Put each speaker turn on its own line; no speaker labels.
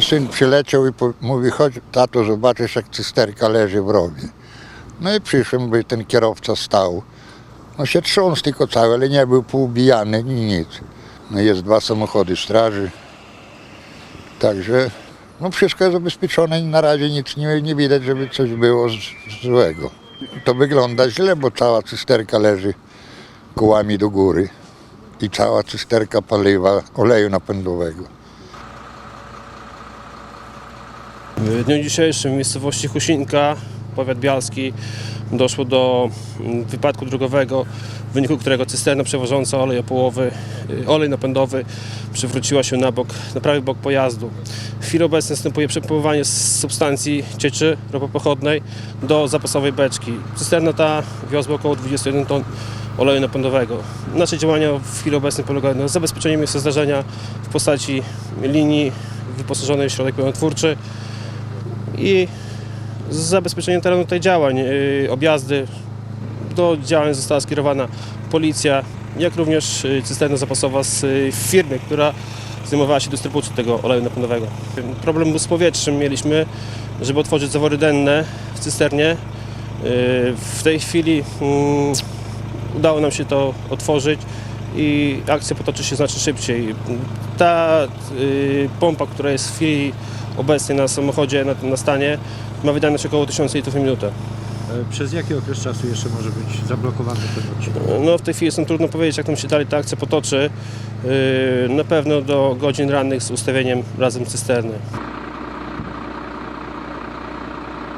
syn przyleciał i mówi, chodź tato, zobaczysz jak cysterka leży w rowie. No i przyszłem, by ten kierowca stał. No się trząsł tylko cały, ale nie był poubijany, ni nic. No jest dwa samochody straży. Także no wszystko jest zabezpieczone i na razie nic nie, nie widać, żeby coś było z, złego. To wygląda źle, bo cała cysterka leży kołami do góry i cała cysterka paliwa oleju napędowego.
W dniu dzisiejszym w miejscowości Husinka, powiat bialski, doszło do mm, wypadku drogowego, w wyniku którego cysterna przewożąca olej opołowy, y, olej napędowy przewróciła się na bok, na prawy bok pojazdu. W chwili obecnej następuje przepływanie substancji cieczy ropopochodnej do zapasowej beczki. Cysterna ta wiozła około 21 ton oleju napędowego. Nasze działania w chwili obecnej polegają na zabezpieczeniu miejsca zdarzenia w postaci linii wyposażonej w środek pełnotwórczy, i z zabezpieczeniem terenu tych działań, yy, objazdy. Do działań została skierowana policja, jak również yy, cysterna zapasowa z yy, firmy, która zajmowała się dystrybucją tego oleju napędowego. Problem z powietrzem mieliśmy, żeby otworzyć zawory denne w cysternie. W tej chwili mm, udało nam się to otworzyć i akcja potoczy się znacznie szybciej. Ta y, pompa, która jest w chwili obecnej na samochodzie, na, na stanie, ma wydajność około 1000 litrów na minutę.
E, Przez jaki okres czasu jeszcze może być zablokowany ten odcinek?
No w tej chwili jest trudno powiedzieć, jak tam się dalej ta akcja potoczy. Y, Na pewno do godzin rannych z ustawieniem razem cysterny.